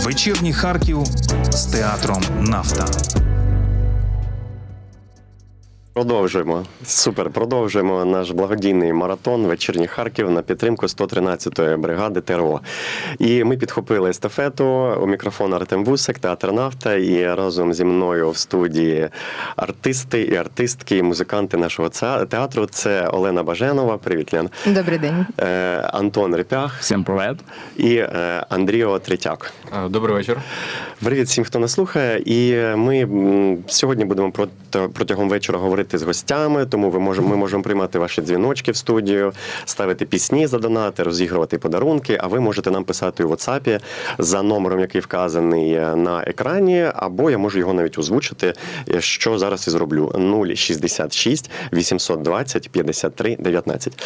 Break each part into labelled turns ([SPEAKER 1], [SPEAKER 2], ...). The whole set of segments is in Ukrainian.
[SPEAKER 1] Вечірній Харків з театром Нафта.
[SPEAKER 2] Продовжуємо. Супер. Продовжуємо наш благодійний маратон вечірній Харків на підтримку 113-ї бригади ТРО. І ми підхопили естафету у мікрофон Артем Вусик, театр Нафта. І разом зі мною в студії артисти і артистки, і музиканти нашого театру. Це Олена Баженова. Привіт, Лен.
[SPEAKER 3] Добрий день.
[SPEAKER 2] Е, Антон Репях
[SPEAKER 4] Всім привет.
[SPEAKER 2] і е, Андріо Третяк.
[SPEAKER 4] Е, Добрий вечір.
[SPEAKER 2] Привіт всім, хто нас слухає. І ми сьогодні будемо протягом вечора говорити з гостями, тому ви можемо, ми можемо приймати ваші дзвіночки в студію, ставити пісні за донати, розігрувати подарунки. А ви можете нам писати у WhatsApp за номером, який вказаний е, на екрані, або я можу його навіть озвучити, е, що зараз і зроблю: 066 820 53 19.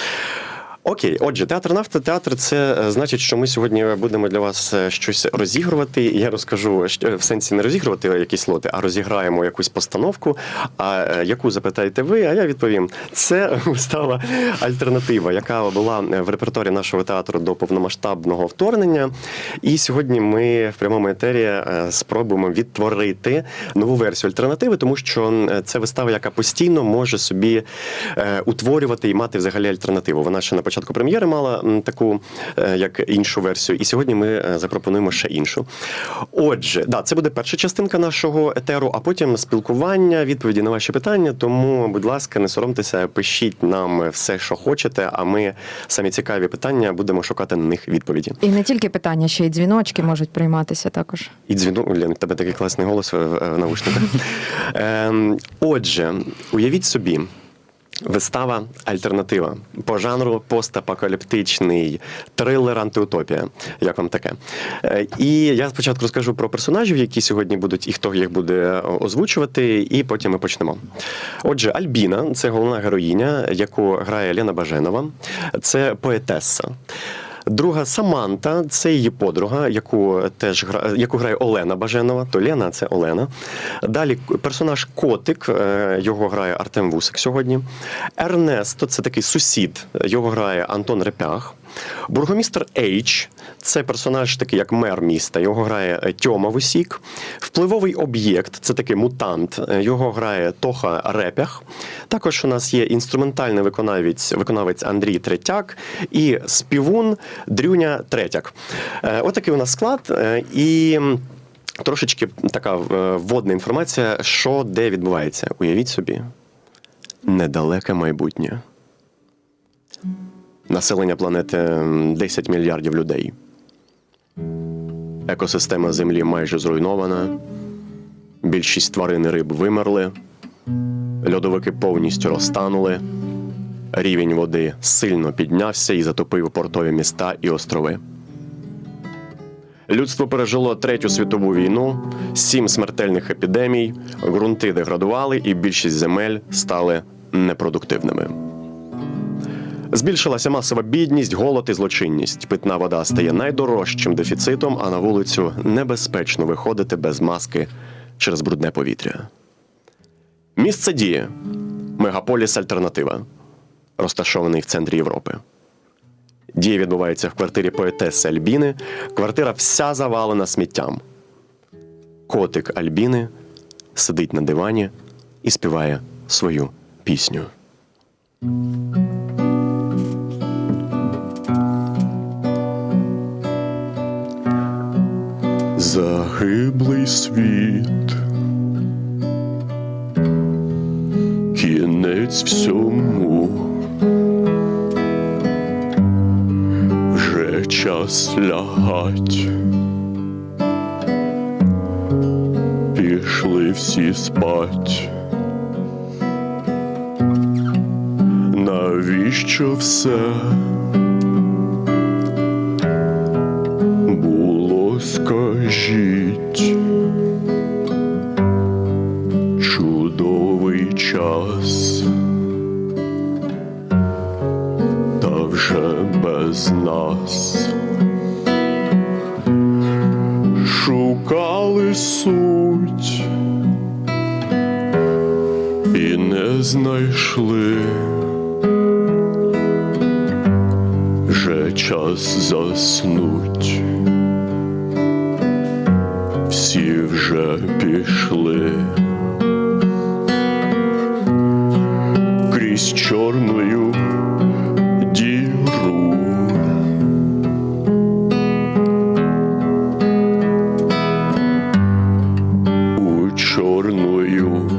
[SPEAKER 2] Окей, отже, театр нафта. Театр це е, значить, що ми сьогодні будемо для вас е, щось розігрувати. Я розкажу що- в сенсі не розігрувати якісь лоти, а розіграємо якусь постановку. А е, яку запитаєте ви? А я відповім: це вистава альтернатива, яка була в репертуарі нашого театру до повномасштабного вторгнення. І сьогодні ми в прямому етері е, спробуємо відтворити нову версію альтернативи, тому що е, це вистава, яка постійно може собі е, утворювати і мати взагалі альтернативу. Вона ще на початку прем'єри мала таку, е, як іншу версію, і сьогодні ми е, запропонуємо ще іншу. Отже, да, це буде перша частинка нашого етеру, а потім спілкування, відповіді на ваші питання. Тому, будь ласка, не соромтеся, пишіть нам все, що хочете. А ми самі цікаві питання будемо шукати на них відповіді.
[SPEAKER 3] І не тільки питання, ще й дзвіночки можуть прийматися також.
[SPEAKER 2] І дзвіну, Лен, тебе такий класний голос в, в, в наушниках. Ем, отже, уявіть собі. Вистава альтернатива по жанру постапокаліптичний трилер антиутопія. Як вам таке? Е, І я спочатку розкажу про персонажів, які сьогодні будуть і хто їх буде озвучувати, і потім ми почнемо. Отже, Альбіна це головна героїня, яку грає Лена Баженова. Це поетеса. Друга Саманта це її подруга, яку теж гра, яку грає Олена Баженова. То Лена це Олена. Далі персонаж Котик, е, його грає Артем Вусик сьогодні. Ернесто це такий сусід, його грає Антон Репях. Бургомістр Ейч це персонаж такий, як мер міста. Його грає е, Тьома Вусік. Впливовий об'єкт це такий мутант. е, Його грає Тоха Репях. Також у нас є інструментальний виконавець, виконавець Андрій Третяк і співун Дрюня Третяк. Е, Отакий у нас склад. І. Трошечки така вводна інформація, що де відбувається. Уявіть собі, недалеке майбутнє. Населення планети 10 мільярдів людей. Екосистема Землі майже зруйнована. Більшість тварин і риб вимерли. Льодовики повністю розтанули. Рівень води сильно піднявся і затопив портові міста і острови. Людство пережило третю світову війну, сім смертельних епідемій, ґрунти деградували, і більшість земель стали непродуктивними. Збільшилася масова бідність, голод і злочинність. Питна вода стає найдорожчим дефіцитом, а на вулицю небезпечно виходити без маски через брудне повітря. Місце дії мегаполіс Альтернатива, розташований в центрі Європи. Дія відбувається в квартирі поетеси Альбіни. Квартира вся завалена сміттям. Котик Альбіни сидить на дивані і співає свою пісню. Загиблий світ. Кінець всьому. Вже час лягать. Пішли всі спать. Навіщо все? Без нас. Шукали суть і не знайшли. Вже час заснуть. всі вже пішли. У чорною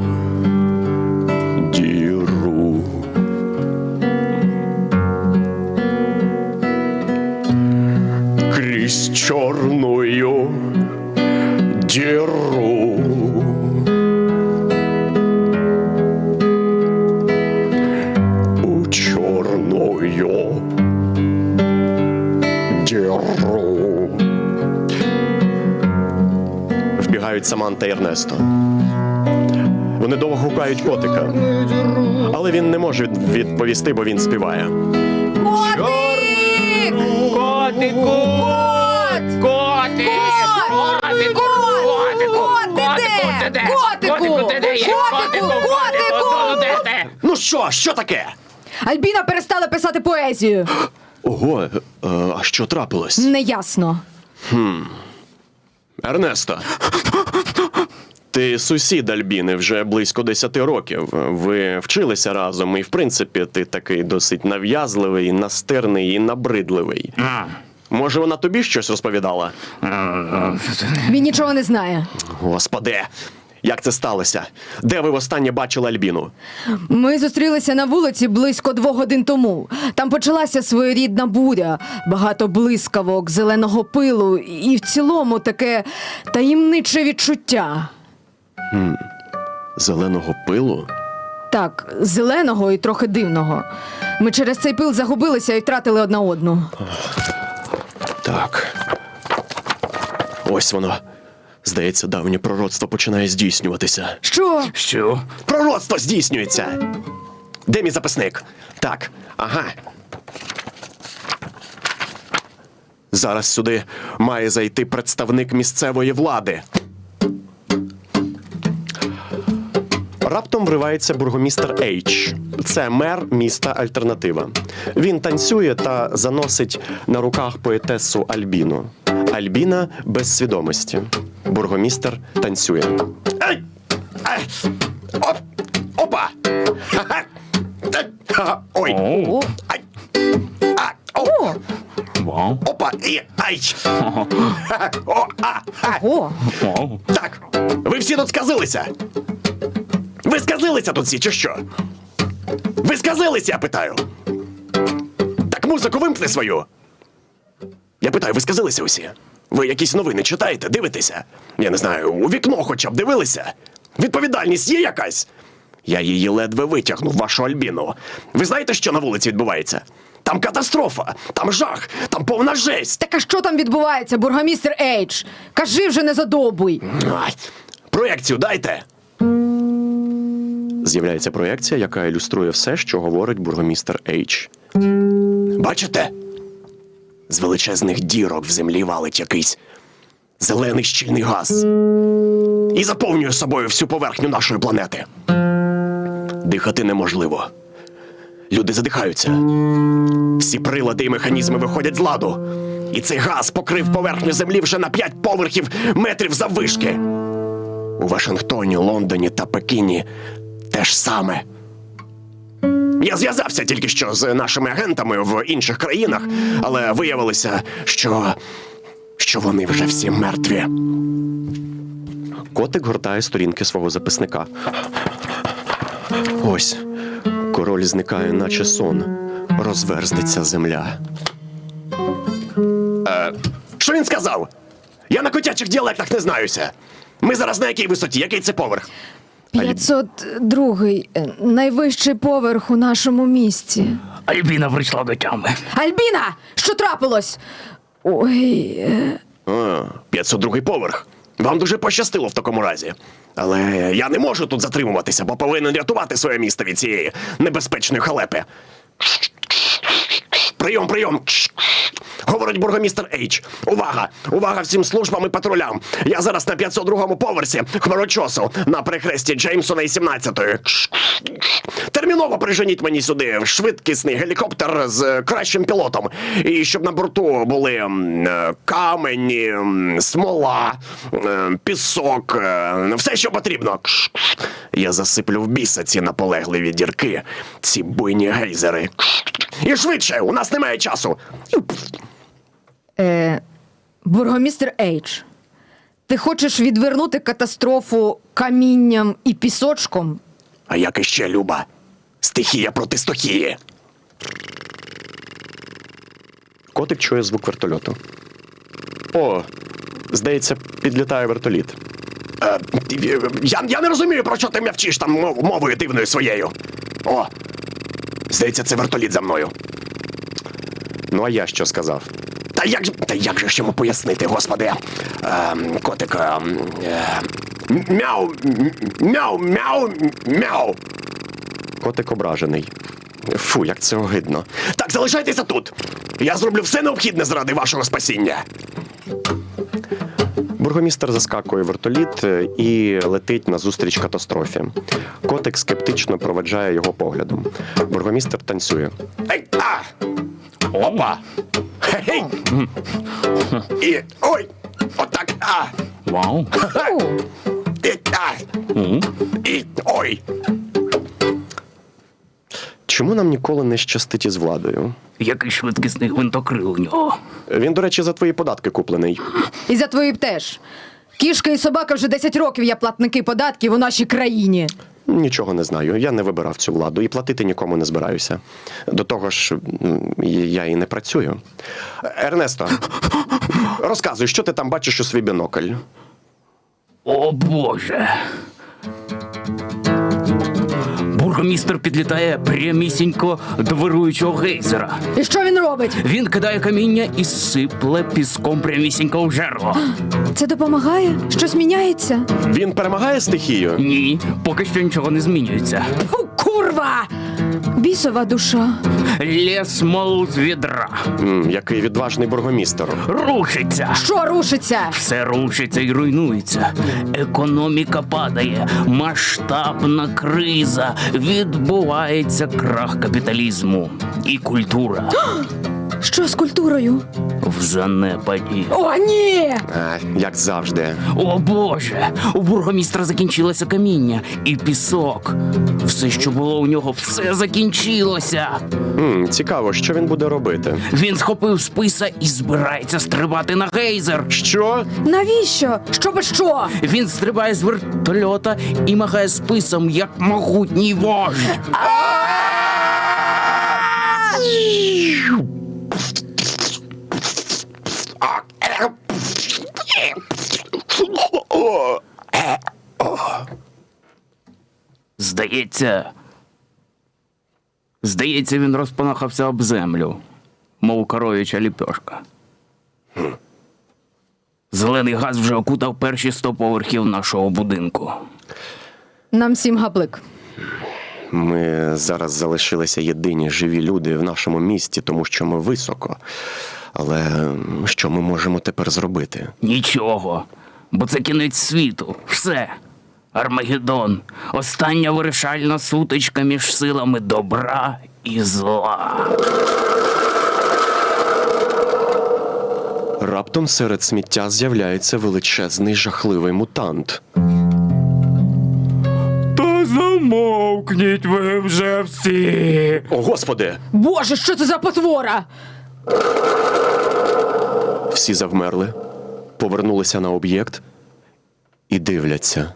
[SPEAKER 2] діру. Крізь чорною діру. У чорною Саманта і Ернесто. Вони довго гукають котика. Але він не може відповісти, бо він співає.
[SPEAKER 3] Котик!
[SPEAKER 4] Котику!
[SPEAKER 3] Кот!
[SPEAKER 4] Котик!
[SPEAKER 3] Кот!
[SPEAKER 4] Котику!
[SPEAKER 3] Котику!
[SPEAKER 4] Котику?
[SPEAKER 3] Котику! Котику!
[SPEAKER 4] Котику.
[SPEAKER 2] Ну що, що таке?
[SPEAKER 3] Альбіна перестала писати поезію.
[SPEAKER 2] Ого, е, а що трапилось?
[SPEAKER 3] Неясно.
[SPEAKER 2] Ернесто. Ти сусід Альбіни вже близько 10 років. Ви вчилися разом, і в принципі ти такий досить нав'язливий, настирний і набридливий. Може, вона тобі щось розповідала?
[SPEAKER 3] Він нічого не знає.
[SPEAKER 2] Господи, як це сталося? Де ви востаннє бачили Альбіну?
[SPEAKER 3] Ми зустрілися на вулиці близько двох годин тому. Там почалася своєрідна буря, багато блискавок, зеленого пилу, і в цілому таке таємниче відчуття.
[SPEAKER 2] Зеленого пилу?
[SPEAKER 3] Так, зеленого і трохи дивного. Ми через цей пил загубилися і втратили одна одну.
[SPEAKER 2] Так. Ось воно. Здається, давнє пророцтво починає здійснюватися.
[SPEAKER 3] Що?
[SPEAKER 4] Що?
[SPEAKER 2] Пророцтво здійснюється. Де мій записник? Так, ага. Зараз сюди має зайти представник місцевої влади. Раптом вривається бургомістер Ейч. Це мер міста Альтернатива. Він танцює та заносить на руках поетесу Альбіну. Альбіна без свідомості. Бургомістер танцює. Ей! Ей! Оп! Опа! Ха-ха! Ой!
[SPEAKER 3] О,
[SPEAKER 2] Ай! А! О!
[SPEAKER 3] о,
[SPEAKER 4] Вау.
[SPEAKER 2] Опа! І! Ай! Ха-ха! О! А! Ха!
[SPEAKER 3] о.
[SPEAKER 4] Вау.
[SPEAKER 2] Так! Ви всі тут сказилися! Ви сказилися тут всі, чи що? Ви сказилися, я питаю! Так музику вимкни свою! Я питаю, ви сказилися усі? Ви якісь новини читаєте, дивитеся? Я не знаю, у вікно хоча б дивилися? Відповідальність є якась? Я її ледве витягнув, вашу Альбіну. Ви знаєте, що на вулиці відбувається? Там катастрофа, там жах, там повна жесть.
[SPEAKER 3] Так а що там відбувається, бургомістер Ейдж? Кажи вже не задобуй.
[SPEAKER 2] Ай, проекцію дайте. З'являється проекція, яка ілюструє все, що говорить бургомістер Ейч. Бачите? З величезних дірок в землі валить якийсь зелений щільний газ. І заповнює собою всю поверхню нашої планети. Дихати неможливо. Люди задихаються. Всі прилади і механізми виходять з ладу. І цей газ покрив поверхню землі вже на 5 поверхів метрів заввишки. У Вашингтоні, Лондоні та Пекіні те ж саме. Я зв'язався тільки що з нашими агентами в інших країнах, але виявилося, що. що вони вже всі мертві. Котик гортає сторінки свого записника. Ось король зникає, наче сон. Розверзнеться земля. Е, що він сказав? Я на котячих діалектах не знаюся. Ми зараз на якій висоті? Який це поверх?
[SPEAKER 3] 502 е, найвищий поверх у нашому місті.
[SPEAKER 4] Альбіна прийшла до тями.
[SPEAKER 3] Альбіна! Що трапилось? Ой, е,
[SPEAKER 2] А, 502 поверх. Вам дуже пощастило в такому разі. Але я не можу тут затримуватися, бо повинен рятувати своє місто від цієї небезпечної халепи. Прийом, прийом. Говорить бургомістер Ейч. Увага! Увага всім службам і патрулям. Я зараз на 502 поверсі хмарочосу на перехресті Джеймсона і 17-ї. Терміново приженіть мені сюди швидкісний гелікоптер з е, кращим пілотом. І щоб на борту були е, камені, смола, е, пісок, все, що потрібно. Я засиплю в біса ці наполегливі дірки, ці буйні гейзери. І швидше, у нас немає часу.
[SPEAKER 3] Е, бургомістр Ейдж, ти хочеш відвернути катастрофу камінням і пісочком?
[SPEAKER 2] А як іще, Люба? Стихія проти стихії. Котик чує звук вертольоту. О, здається, підлітає вертоліт. Е, я, я не розумію, про що ти м'явчиш там мов, мовою дивною своєю. О! Здається, це вертоліт за мною. Ну, а я що сказав? Та як, та як же ж йому пояснити, господи? Е, котик. Е, е, мяу, мяу, мяу, мяу. Котик ображений. Фу, як це огидно. Так, залишайтеся тут. Я зроблю все необхідне заради вашого спасіння. Бургомістер заскакує вертоліт е, і летить назустріч катастрофі. Котик скептично проведжає його поглядом. Бургомістер танцює. Ей, а! Опа! Гей! І. Ой! Отак! А!
[SPEAKER 4] Вау.
[SPEAKER 2] І, а! І. Ой! Чому нам ніколи не щастить із владою?
[SPEAKER 4] Який швидкісний гвинтокрил у нього.
[SPEAKER 2] Він, до речі, за твої податки куплений.
[SPEAKER 3] і за твої б теж. Кішка і собака вже 10 років є платники податків у нашій країні.
[SPEAKER 2] Нічого не знаю. Я не вибирав цю владу і платити нікому не збираюся. До того ж, я і не працюю. Ернесто, розказуй, що ти там бачиш у свій бінокль?
[SPEAKER 4] О Боже. Бургомістр підлітає прямісінько до вируючого гейзера.
[SPEAKER 3] І що він робить?
[SPEAKER 4] Він кидає каміння і сипле піском прямісінько в жерло.
[SPEAKER 3] Це допомагає? Щось міняється?
[SPEAKER 2] Він перемагає стихію?
[SPEAKER 4] Ні, поки що нічого не змінюється.
[SPEAKER 3] Фу, курва! Бісова душа.
[SPEAKER 4] Ліс, смолу з відра.
[SPEAKER 2] М, який відважний бургомістер.
[SPEAKER 4] Рушиться.
[SPEAKER 3] Що рушиться?
[SPEAKER 4] Все рушиться і руйнується. Економіка падає, масштабна криза, відбувається крах капіталізму і культура
[SPEAKER 3] Що з культурою?
[SPEAKER 4] в занепаді.
[SPEAKER 3] О, ні!
[SPEAKER 2] А, як завжди.
[SPEAKER 4] О Боже! У бургомістра закінчилося каміння і пісок. Все, що було у нього, все закінчилося.
[SPEAKER 2] М, цікаво, що він буде робити.
[SPEAKER 4] Він схопив списа і збирається стрибати на гейзер.
[SPEAKER 2] Що?
[SPEAKER 3] Навіщо? Щоби що?
[SPEAKER 4] Він стрибає з вертольота і махає списом, як могутній вождь. Здається. Здається, він розпанахався об землю, мов коров'яча ліпьошка. Зелений газ вже окутав перші сто поверхів нашого будинку.
[SPEAKER 3] Нам всім гаплик.
[SPEAKER 2] Ми зараз залишилися єдині живі люди в нашому місті, тому що ми високо. Але що ми можемо тепер зробити?
[SPEAKER 4] Нічого, бо це кінець світу. Все. Армагеддон. Остання вирішальна сутичка між силами добра і зла.
[SPEAKER 2] Раптом серед сміття з'являється величезний жахливий мутант.
[SPEAKER 4] Та замовкніть ви вже всі.
[SPEAKER 2] О, господи!
[SPEAKER 3] Боже, що це за потвора?
[SPEAKER 2] Всі завмерли, повернулися на об'єкт і дивляться.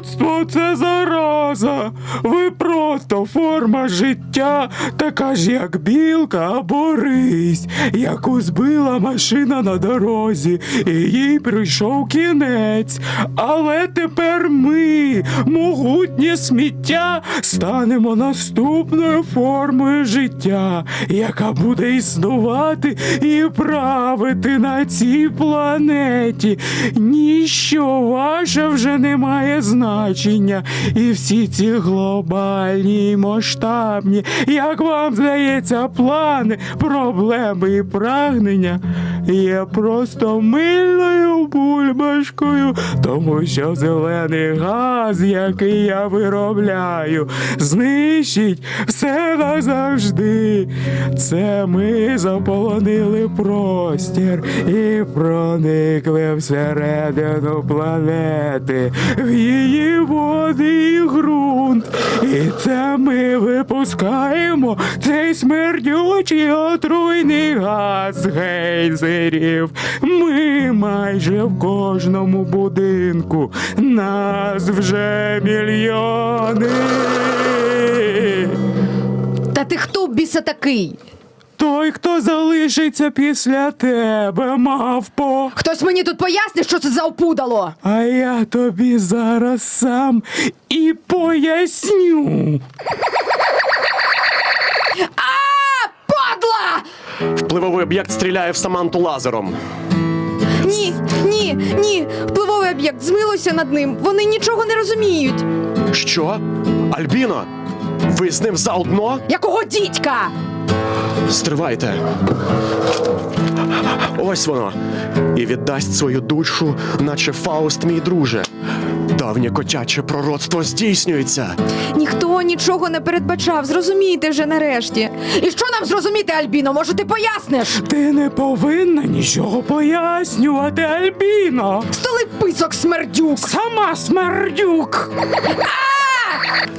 [SPEAKER 5] Людство це зараза. Ви просто форма життя, така ж як білка або рись, яку збила машина на дорозі, і їй прийшов кінець. Але тепер ми, могутнє сміття, станемо наступною формою життя, яка буде існувати і правити на цій планеті. Ніщо ваше вже не має значення. І всі ці глобальні масштабні, як вам здається, плани, проблеми і прагнення є просто мильною бульбашкою, тому що зелений газ, який я виробляю, знищить все назавжди. Це ми заполонили простір і проникли всередину планети, в її води і ґрунт. І це ми випускаємо цей смердючий отруйний газ гейзерів. Ми майже в кожному будинку. Нас вже мільйони.
[SPEAKER 3] Та ти хто біса такий?
[SPEAKER 5] Той, хто залишиться після тебе, мавпо.
[SPEAKER 3] Хтось мені тут пояснить, що це за опудало?
[SPEAKER 5] А я тобі зараз сам і поясню.
[SPEAKER 3] А, падла!
[SPEAKER 2] Впливовий об'єкт стріляє в Саманту лазером.
[SPEAKER 3] Ні, ні, ні. Впливовий об'єкт змилося над ним. Вони нічого не розуміють.
[SPEAKER 2] Що? Альбіно? Ви з ним заодно?
[SPEAKER 3] Якого дідька?
[SPEAKER 2] Стривайте. Ось воно. І віддасть свою душу, наче Фауст, мій друже. Давнє котяче пророцтво здійснюється.
[SPEAKER 3] Ніхто нічого не передбачав. Зрозумійте вже нарешті. І що нам зрозуміти, Альбіно? Може, ти поясниш?
[SPEAKER 5] Ти не повинна нічого пояснювати, Альбіно.
[SPEAKER 3] Столи писок смердюк.
[SPEAKER 5] Сама смердюк.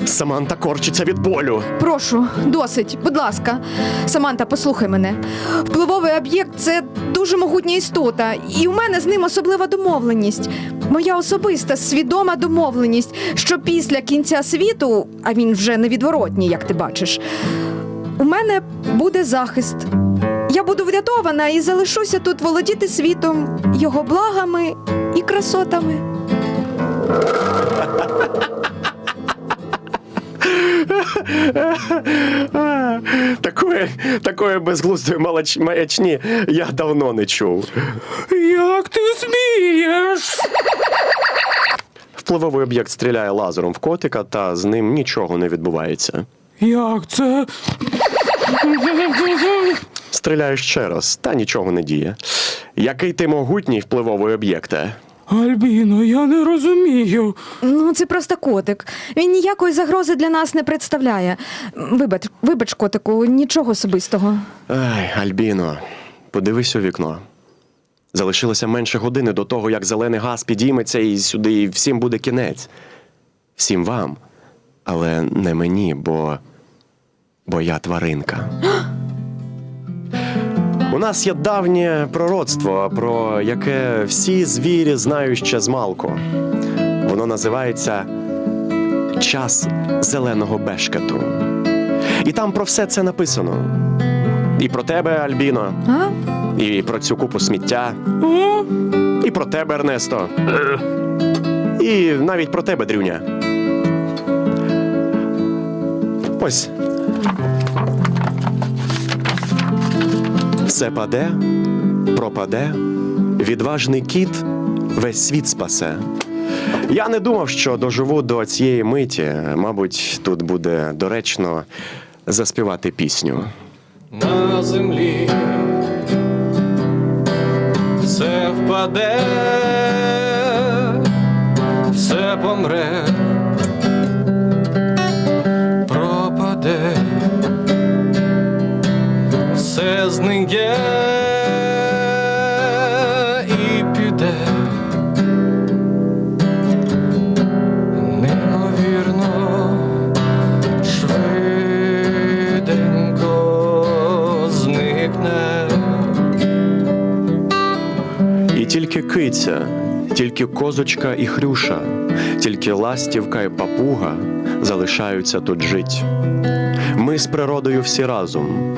[SPEAKER 2] Саманта корчиться від болю.
[SPEAKER 3] Прошу, досить, будь ласка. Саманта, послухай мене. Впливовий об'єкт це дуже могутня істота, і у мене з ним особлива домовленість. Моя особиста свідома домовленість, що після кінця світу, а він вже невідворотній, як ти бачиш, у мене буде захист. Я буду врятована і залишуся тут володіти світом, його благами і красотами.
[SPEAKER 2] Такої, такої безглуздої маячні я давно не чув.
[SPEAKER 5] Як ти смієш?
[SPEAKER 2] Впливовий об'єкт стріляє лазером в котика, та з ним нічого не відбувається.
[SPEAKER 5] Як це?
[SPEAKER 2] Стріляє ще раз, та нічого не діє. Який ти могутній впливовий об'єкте?
[SPEAKER 5] Альбіно, я не розумію.
[SPEAKER 3] Ну, це просто котик. Він ніякої загрози для нас не представляє. Вибач, вибач, котику, нічого особистого.
[SPEAKER 2] Ай, Альбіно, подивись у вікно. Залишилося менше години до того, як зелений газ підійметься і сюди і всім буде кінець. Всім вам. Але не мені, бо. бо я тваринка. У нас є давнє пророцтво, про яке всі звірі знають ще змалку. Воно називається Час зеленого бешкету. І там про все це написано. І про тебе, Альбіно,
[SPEAKER 3] А?
[SPEAKER 2] і про цю купу сміття,
[SPEAKER 5] О,
[SPEAKER 2] і про тебе, Ернесто. І навіть про тебе, Дрюня. Ось. Все паде, пропаде, відважний кіт весь світ спасе. Я не думав, що доживу до цієї миті. Мабуть, тут буде доречно заспівати пісню.
[SPEAKER 6] на землі все впаде, все помре,
[SPEAKER 2] тільки киця, тільки козочка і хрюша, тільки ластівка і папуга залишаються тут жить. Ми з природою всі разом,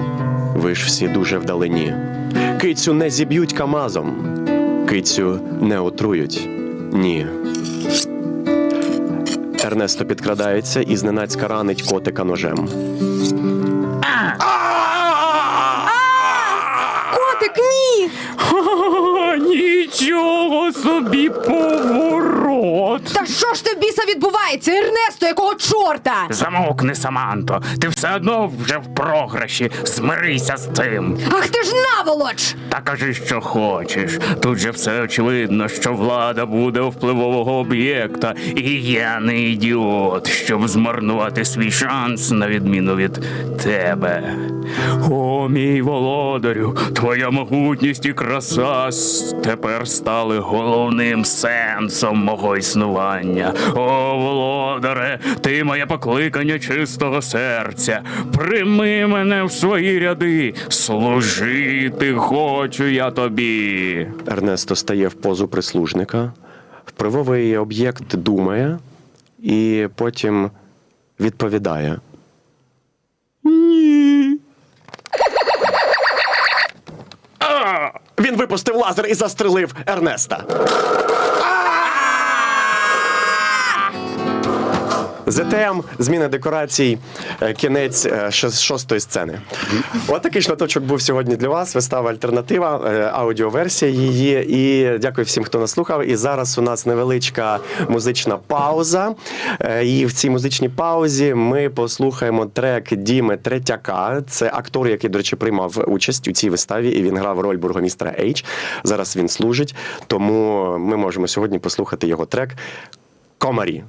[SPEAKER 2] ви ж всі дуже вдалині. Кицю не зіб'ють камазом, кицю не отрують. Ні. Ернесто підкрадається і зненацька ранить котика ножем.
[SPEAKER 5] Нічого собі поворот.
[SPEAKER 3] Та Що ж це в біса відбувається? Ернесто, якого чорта?
[SPEAKER 4] Замовкни, Саманто. Ти все одно вже в програші. Змирися з цим.
[SPEAKER 3] Ах ти ж наволоч!
[SPEAKER 4] Та кажи, що хочеш. Тут же все очевидно, що влада буде у впливового об'єкта, і я не ідіот, щоб змарнувати свій шанс на відміну від тебе. О, мій володарю, твоя могутність і краса тепер стали головним сенсом мого існування. О, володаре, ти моє покликання чистого серця. Прийми мене в свої ряди. Служити хочу я тобі.
[SPEAKER 2] Ернесто стає в позу прислужника. Впливовий об'єкт думає і потім відповідає. Ні. Він випустив лазер і застрелив Ернеста. ЗТМ, зміна декорацій, е, кінець е, шостої сцени. От такий шматочок був сьогодні для вас. Вистава альтернатива, е, аудіоверсія її. І дякую всім, хто нас слухав. І зараз у нас невеличка музична пауза. І в цій музичній паузі ми послухаємо трек Діми Третяка. Це актор, який, до речі, приймав участь у цій виставі, і він грав роль бургомістра Ейч. Зараз він служить. Тому ми можемо сьогодні послухати його трек Комарі.